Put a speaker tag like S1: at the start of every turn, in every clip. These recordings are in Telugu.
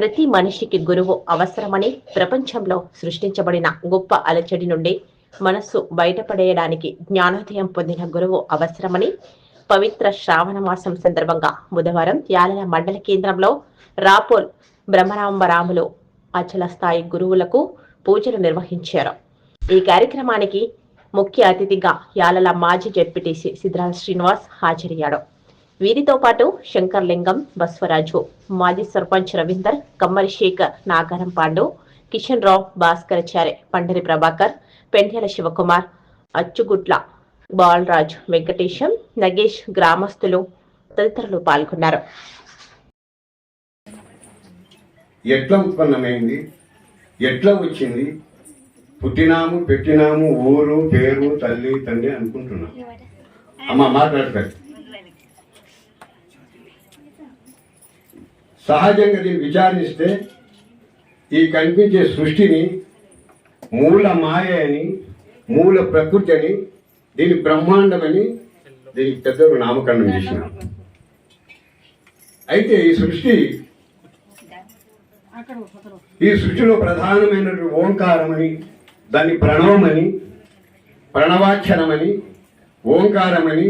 S1: ప్రతి మనిషికి గురువు అవసరమని ప్రపంచంలో సృష్టించబడిన గొప్ప అలచడి నుండి మనస్సు బయటపడేయడానికి జ్ఞానోదయం పొందిన గురువు అవసరమని పవిత్ర శ్రావణ మాసం సందర్భంగా బుధవారం యాలల మండల కేంద్రంలో రాపోల్ బ్రహ్మరాంబరాములు అచల స్థాయి గురువులకు పూజలు నిర్వహించారు. ఈ కార్యక్రమానికి ముఖ్య అతిథిగా యాలల మాజీ జడ్పీటీసీ సిద్ధరాజ్ శ్రీనివాస్ హాజరయ్యాడు. వీరితో పాటు శంకర్లింగం బస్వరాజు మాజీ సర్పంచ్ రవీందర్ కమ్మరి శేఖర్ నాగారం పాండు కిషన్ రావు భాస్కరచారి పండరి ప్రభాకర్ పెండ్యాల శివకుమార్ అచ్చుగుట్ల బాలరాజ్ వెంకటేశం నగేష్ గ్రామస్తులు తదితరులు పాల్గొన్నారు.
S2: ఎట్లా ఉత్పన్నమైంది? ఎట్లా వచ్చింది? పుట్టినాము పెట్టినాము ఊరు పేరు తల్లి తండ్రి అనుకుంటున్నాం. అమ్మ మాట్లాడతారు. సహజంగా దీన్ని విచారిస్తే ఈ కనిపించే సృష్టిని మూల మాయ అని మూల ప్రకృతి అని దీని బ్రహ్మాండమని దీనికి పెద్దలు నామకరణం చేసినారు. అయితే ఈ సృష్టి ఈ సృష్టిలో ప్రధానమైనటువంటి ఓంకారమని దాన్ని ప్రణవమని ప్రణవాక్షరమని ఓంకారమని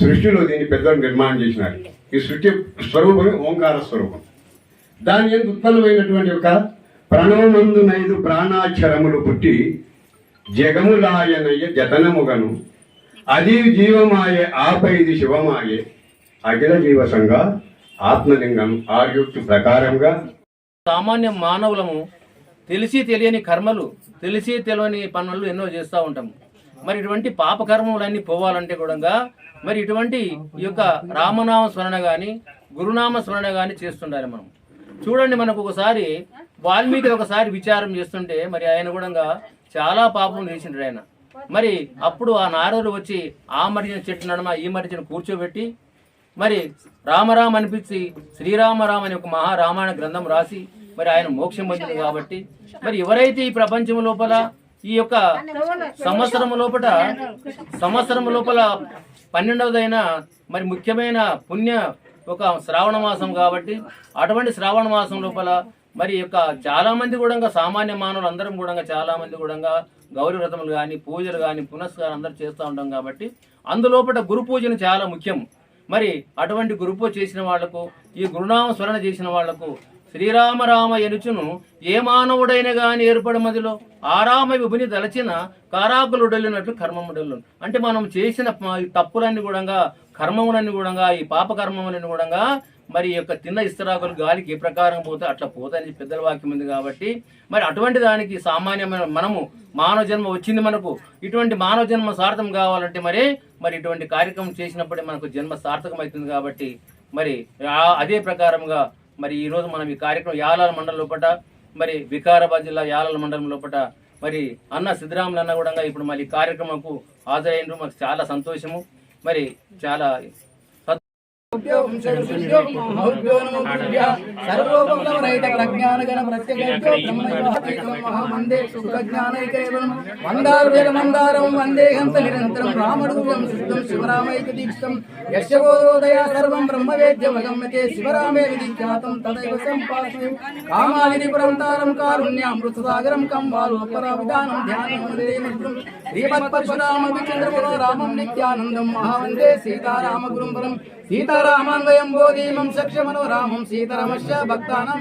S2: సృష్టిలో దీన్ని పెద్దలు నిర్మాణం చేసినారు. ఈ సృష్టి స్వరూపమే ఓంకార స్వరూపం. దాని ఎందుకు ఉత్పన్నమైనటువంటి ఒక ప్రణవమందునైదు ప్రాణాక్షరములు పుట్టి జగములాయనయ్య జతనముగను అది జీవమాయే ఆపైది శివమాయే అఖిల జీవసంగా ఆత్మలింగం ఆర్యుక్తి ప్రకారంగా
S3: సామాన్య మానవులము తెలిసి తెలియని కర్మలు తెలిసి తెలియని పనులు ఎన్నో చేస్తూ ఉంటాము. మరి ఇటువంటి పాపకర్మలన్నీ పోవాలంటే కూడా మరి ఇటువంటి ఈ యొక్క రామనామ స్మరణ కానీ గురునామ స్మరణ కానీ చేస్తుండాలి మనం. చూడండి మనకు ఒకసారి వాల్మీకి ఒకసారి విచారం చేస్తుంటే మరి ఆయన కూడా చాలా పాపం చేసిండ్రు ఆయన. మరి అప్పుడు ఆ నారదులు వచ్చి ఆ మరిచిన చెట్టు నడమ ఈ మరిచిన కూర్చోబెట్టి మరి రామరామ అనిపించి శ్రీరామరామ అనే ఒక మహారామాయణ గ్రంథం రాసి మరి ఆయన మోక్షం పొందింది కాబట్టి మరి ఎవరైతే ఈ ప్రపంచం లోపల ఈ యొక్క సంవత్సరం లోపల సంవత్సరం లోపల పన్నెండవదైన మరి ముఖ్యమైన పుణ్య ఒక శ్రావణ మాసం కాబట్టి అటువంటి శ్రావణ మాసం లోపల మరి యొక్క చాలా మంది కూడా సామాన్య మానవులు అందరం కూడా చాలా మంది కూడా గౌరీ వ్రతములు కానీ పూజలు కానీ పునస్కారం అందరూ చేస్తూ ఉంటాం కాబట్టి అందులోపల గురు పూజను చాలా ముఖ్యం. మరి అటువంటి గురు పూజ చేసిన వాళ్ళకు ఈ గురునామ స్మరణ చేసిన వాళ్ళకు శ్రీరామరామ ఎనుచును ఏ మానవుడైన గాని ఏర్పడి మదిలో ఆరామ విభుని తలచిన కారాకులుడలినట్లు కర్మముడలు అంటే మనం చేసిన తప్పులన్నీ కూడా కర్మములన్నీ కూడా ఈ పాప కర్మములన్నీ కూడా మరి యొక్క తిన్న ఇస్తరాకులు గాలికి ఏ ప్రకారం పోతే అట్లా పోతాయని పెద్దల వాక్యం ఉంది కాబట్టి మరి అటువంటి దానికి సామాన్యమైన మనము మానవ జన్మ వచ్చింది మనకు. ఇటువంటి మానవ జన్మ సార్థం కావాలంటే మరి మరి ఇటువంటి కార్యక్రమం చేసినప్పుడే మనకు జన్మ సార్థకం అవుతుంది కాబట్టి మరి అదే ప్రకారంగా మరి ఈరోజు మనం ఈ కార్యక్రమం యాలాల మండలం లోపల మరి వికారాబాద్ జిల్లా యాలాల మండలం లోపట మరి అన్న సిద్ధరాములు అన్న కూడా ఇప్పుడు మళ్ళీ కార్యక్రమంకు హాజరైనరు మాకు చాలా సంతోషము. మరి చాలా
S4: సర్వోపలవరైత ప్రజ్ఞానగణ ప్రత్యగత్యో సుఖజ్ఞానైకైవం మందారుజల మందారం వందే నిరంతరం రామడూయం శుద్ధం శివరామైక దీక్షం యశవోదయ సర్వం బ్రహ్మవేద్యమగమ్యతే శివరామే విధిఖ్యాతం తదైవ సంపాస్మి కామావిధి పురంతారం కారుణ్యామృతసాగరం కంబాలోపరావిధానం ధ్యానం వందే మిత్రం. శ్రీమత్పరశురామ విచంద్రపుర రామం నిత్యానందం. మహావందే సీతారామ గురుం పరం సీతారామాన్వయం బోధీమం సక్షమనో రామం సీతారామశ్చ భక్తానం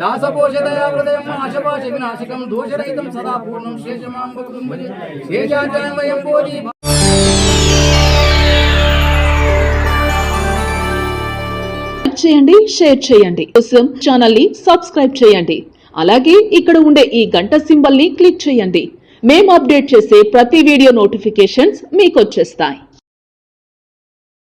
S4: దాసపోషదయా హృదయం ఆశపాశ వినాశకం దోషరహితం సదా పూర్ణం శేషమాం భక్తుం భజే బోధి
S5: చేయండి షేర్ చేయండి. కోసం ఛానల్ని సబ్స్క్రైబ్ చేయండి. అలాగే ఇక్కడ ఉండే ఈ గంట సింబల్ని క్లిక్ చేయండి. మేము అప్డేట్ చేసే ప్రతి వీడియో నోటిఫికేషన్స్ మీకు వచ్చేస్తాయి.